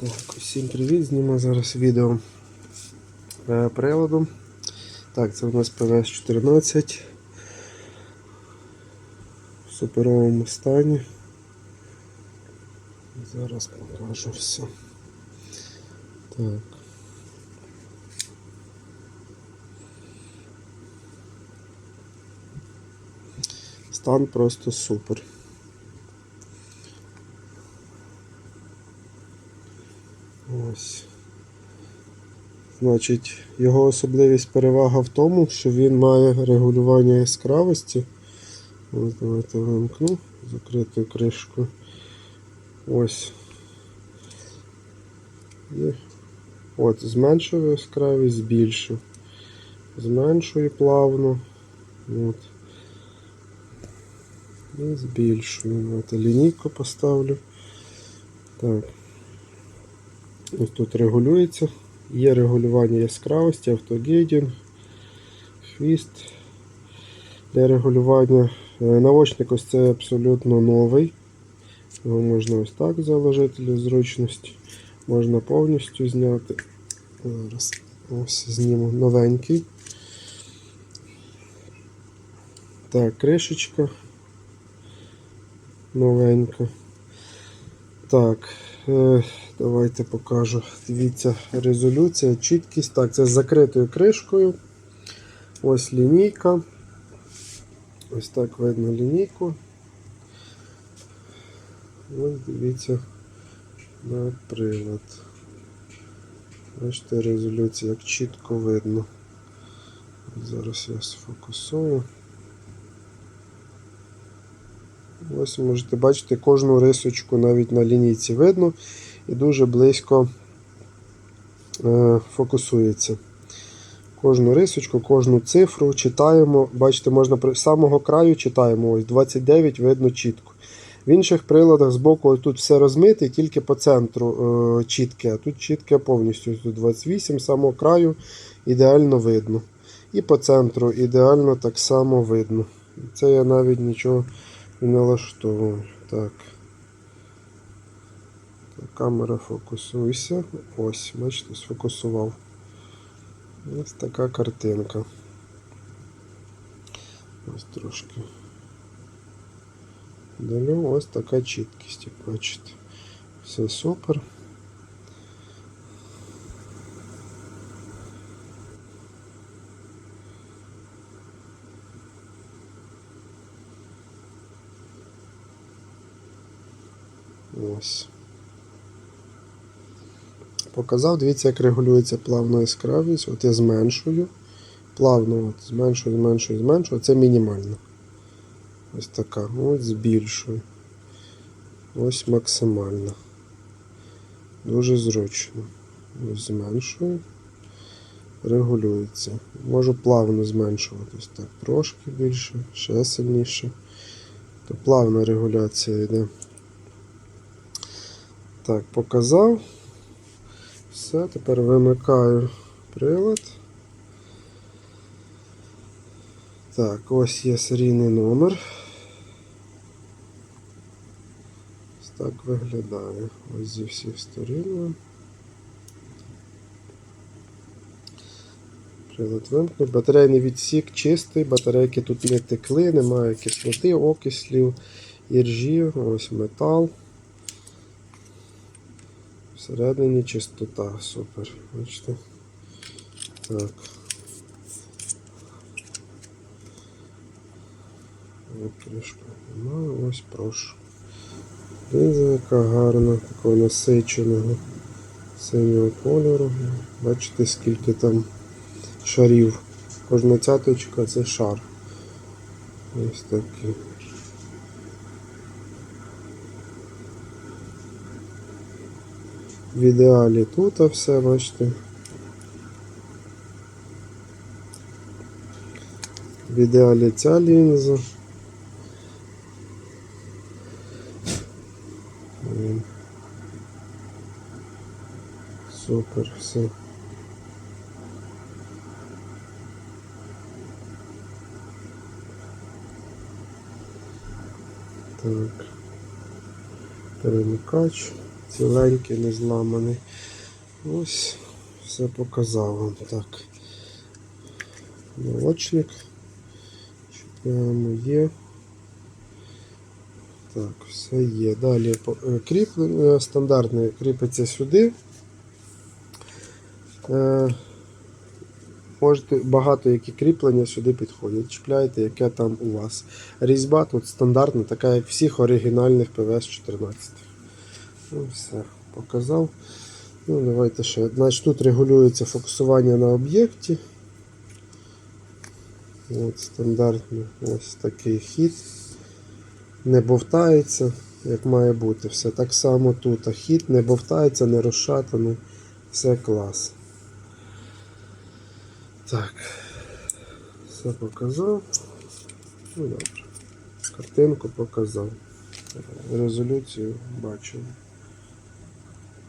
Так, усім привіт! Знімаю зараз відео е, приладу. Так, це у нас ПВС 14 в суперовому стані. Зараз покажу все. Так. Стан просто супер. Ось. Значить, його особливість перевага в тому, що він має регулювання яскравості. Ось давайте вимкну закритою кришкою. Ось. І от, зменшую яскравість, збільшую. Зменшую плавно. От. І збільшую. Давайте лінійку поставлю. Так. Ось тут регулюється. Є регулювання яскравості, автогейдінг, хвіст. Для регулювання е, навочник ось це абсолютно новий. Його можна ось так заложити для зручності. Можна повністю зняти. Зараз ось зніму новенький. Так, кришечка. Новенька. Так, е, давайте покажу. Дивіться, резолюція, чіткість. Так, це з закритою кришкою. Ось лінійка. Ось так видно лінійку. Ось дивіться на прилад. Бачите, резолюція, як чітко видно. Зараз я сфокусую. Ось можете бачити кожну рисочку навіть на лінійці видно і дуже близько е, фокусується. Кожну рисочку, кожну цифру читаємо. Бачите, можна з самого краю читаємо. Ось 29 видно чітко. В інших приладах збоку ось тут все розмите, тільки по центру е, чітке. А тут чітке повністю. Тут 28 з самого краю ідеально видно. І по центру ідеально так само видно. Це я навіть нічого налаштовую. Так. Так, Камера фокусуйся. Ось, бачите, сфокусував. Ось така картинка. Ось трошки. Далю ось така чіткість, як бачите. Все супер. Ось. Показав, дивіться, як регулюється плавна яскравість. От я зменшую. Плавно от, зменшую, зменшую, зменшую. Це мінімально. Ось така. Ось збільшую. Ось максимально. Дуже зручно. Ось зменшую. Регулюється. Можу плавно зменшувати. Ось так. Трошки більше, ще сильніше. То плавна регуляція йде. Так, показав. Все, тепер вимикаю прилад. Так, ось є серійний номер. Ось так виглядає. Ось зі всіх сторін. Прилад вимкнув. Батарейний відсік чистий, батарейки тут не текли, немає кислоти, окислів, іржі, ось метал. Всередині чистота, супер. Бачите? Так. От кришка немає, ось прошу. Лінза яка гарна, такого насиченого синього кольору. Бачите, скільки там шарів. Кожна цяточка це шар. Ось такий. В ідеалі тут все, бачите. В ідеалі ця лінза. Супер, все. Так. Перемикач. Ціленький, не зламаний. Ось все показав вам. Так. Молочник. Чіпляємо є. Так, все є. Далі е, кріплення стандартне кріпиться сюди. Е, Можете багато які кріплення сюди підходять. Чіпляєте, яке там у вас. Різьба тут стандартна, така як всіх оригінальних ПВС 14. Ну, все, показав. Ну, давайте ще. Значить, тут регулюється фокусування на об'єкті. От, стандартний ось такий хід. Не бовтається, як має бути. Все так само тут. А хід не бовтається, не розшатаний. Все клас. Так. Все показав. Ну добре. Картинку показав. Резолюцію бачимо.